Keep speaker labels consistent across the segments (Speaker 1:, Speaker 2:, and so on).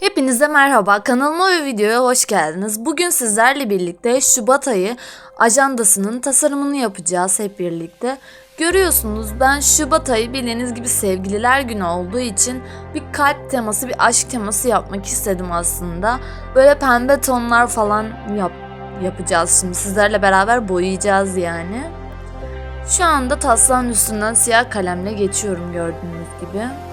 Speaker 1: Hepinize merhaba, kanalıma ve videoya hoş geldiniz. Bugün sizlerle birlikte Şubat ayı ajandasının tasarımını yapacağız hep birlikte. Görüyorsunuz ben Şubat ayı bildiğiniz gibi sevgililer günü olduğu için bir kalp teması, bir aşk teması yapmak istedim aslında. Böyle pembe tonlar falan yap yapacağız şimdi. Sizlerle beraber boyayacağız yani. Şu anda taslağın üstünden siyah kalemle geçiyorum gördüğünüz gibi.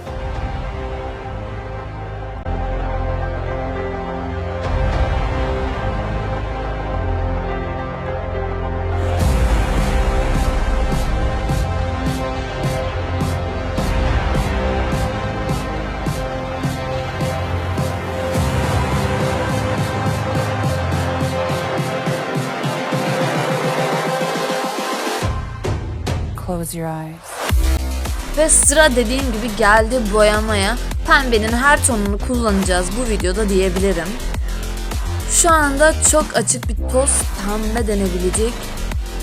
Speaker 2: Close your eyes.
Speaker 1: Ve sıra dediğim gibi geldi boyamaya. Pembenin her tonunu kullanacağız bu videoda diyebilirim. Şu anda çok açık bir toz pembe denebilecek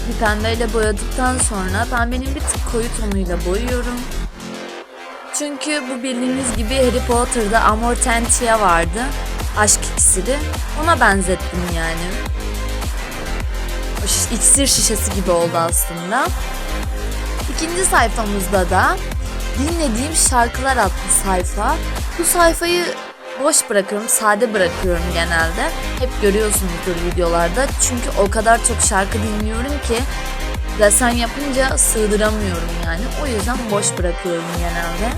Speaker 1: bir pembeyle boyadıktan sonra pembenin bir tık koyu tonuyla boyuyorum. Çünkü bu bildiğiniz gibi Harry Potter'da Amortentia vardı. Aşk iksiri. Ona benzettim yani. İksir şişesi gibi oldu aslında. İkinci sayfamızda da dinlediğim şarkılar adlı sayfa. Bu sayfayı boş bırakıyorum, sade bırakıyorum genelde. Hep görüyorsunuzdur videolarda. Çünkü o kadar çok şarkı dinliyorum ki desen yapınca sığdıramıyorum yani. O yüzden boş bırakıyorum genelde.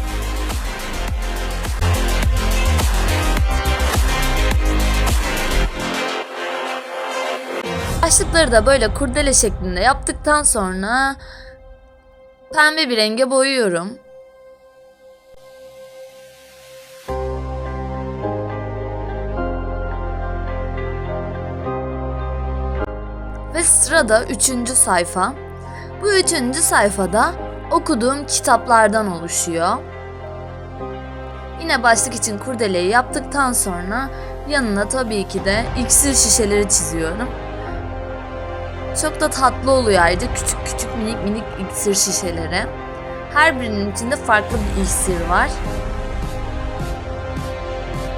Speaker 1: Başlıkları da böyle kurdele şeklinde yaptıktan sonra pembe bir renge boyuyorum. Ve sırada üçüncü sayfa. Bu üçüncü sayfada okuduğum kitaplardan oluşuyor. Yine başlık için kurdeleyi yaptıktan sonra yanına tabii ki de iksir şişeleri çiziyorum. Çok da tatlı oluyor ayrıca küçük küçük minik minik iksir şişeleri. Her birinin içinde farklı bir iksir var.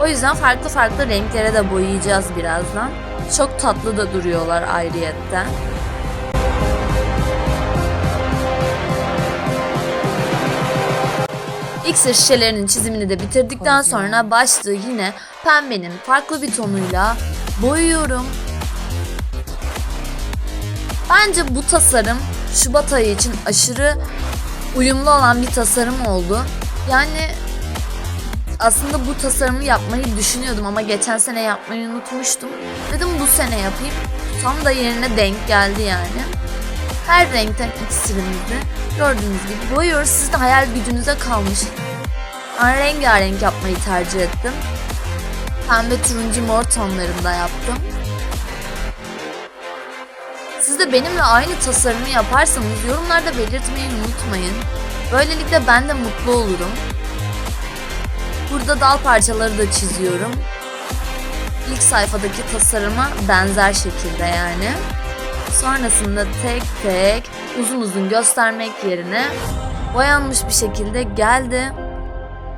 Speaker 1: O yüzden farklı farklı renklere de boyayacağız birazdan. Çok tatlı da duruyorlar ayrıyetten. İksir şişelerinin çizimini de bitirdikten sonra başlığı yine pembenin farklı bir tonuyla boyuyorum. Bence bu tasarım Şubat ayı için aşırı uyumlu olan bir tasarım oldu. Yani aslında bu tasarımı yapmayı düşünüyordum ama geçen sene yapmayı unutmuştum. Dedim bu sene yapayım. Tam da yerine denk geldi yani. Her renkten iksirimizi gördüğünüz gibi boyuyoruz. Siz hayal gücünüze kalmış. Ben rengarenk yapmayı tercih ettim. Pembe, turuncu, mor tonlarında yaptım. Siz de benimle aynı tasarımı yaparsanız yorumlarda belirtmeyi unutmayın. Böylelikle ben de mutlu olurum. Burada dal parçaları da çiziyorum. İlk sayfadaki tasarıma benzer şekilde yani. Sonrasında tek tek uzun uzun göstermek yerine boyanmış bir şekilde geldi.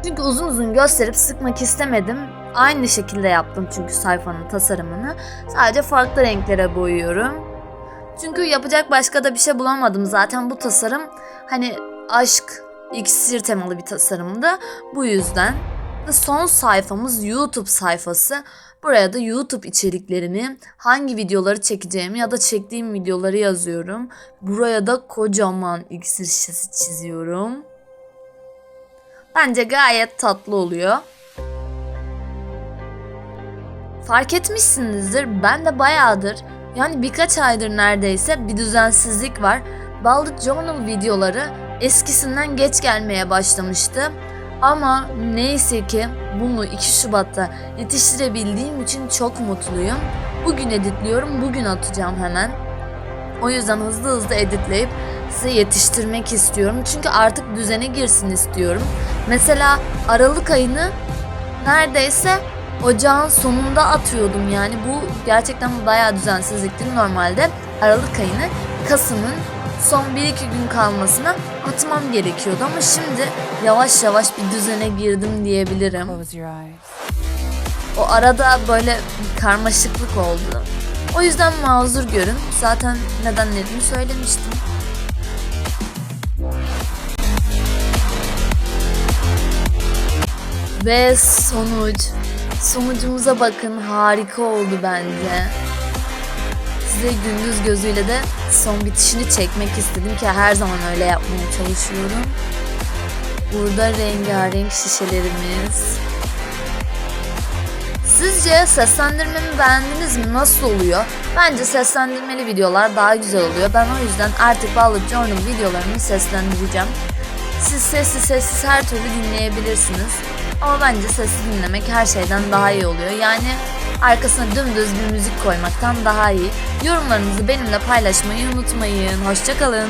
Speaker 1: Çünkü uzun uzun gösterip sıkmak istemedim. Aynı şekilde yaptım çünkü sayfanın tasarımını. Sadece farklı renklere boyuyorum. Çünkü yapacak başka da bir şey bulamadım. Zaten bu tasarım hani aşk, iksir temalı bir tasarımdı. Bu yüzden. Son sayfamız YouTube sayfası. Buraya da YouTube içeriklerimi, hangi videoları çekeceğimi ya da çektiğim videoları yazıyorum. Buraya da kocaman iksir şişesi çiziyorum. Bence gayet tatlı oluyor. Fark etmişsinizdir ben de bayağıdır yani birkaç aydır neredeyse bir düzensizlik var. Baldı Journal videoları eskisinden geç gelmeye başlamıştı. Ama neyse ki bunu 2 Şubat'ta yetiştirebildiğim için çok mutluyum. Bugün editliyorum, bugün atacağım hemen. O yüzden hızlı hızlı editleyip size yetiştirmek istiyorum. Çünkü artık düzene girsin istiyorum. Mesela Aralık ayını neredeyse ocağın sonunda atıyordum yani bu gerçekten bayağı düzensizlikti normalde Aralık ayını Kasım'ın son 1-2 gün kalmasına atmam gerekiyordu ama şimdi yavaş yavaş bir düzene girdim diyebilirim. O arada böyle bir karmaşıklık oldu. O yüzden mazur görün. Zaten nedenlerini söylemiştim. Ve sonuç. Sonucumuza bakın harika oldu bence. Size gündüz gözüyle de son bitişini çekmek istedim ki her zaman öyle yapmaya çalışıyorum. Burada rengarenk şişelerimiz. Sizce seslendirmemi beğendiniz mi? Nasıl oluyor? Bence seslendirmeli videolar daha güzel oluyor. Ben o yüzden artık Ballık Journal videolarımı seslendireceğim. Siz sessiz sessiz her türlü dinleyebilirsiniz. Ama bence sessiz dinlemek her şeyden daha iyi oluyor. Yani arkasına dümdüz bir müzik koymaktan daha iyi. Yorumlarınızı benimle paylaşmayı unutmayın. Hoşçakalın.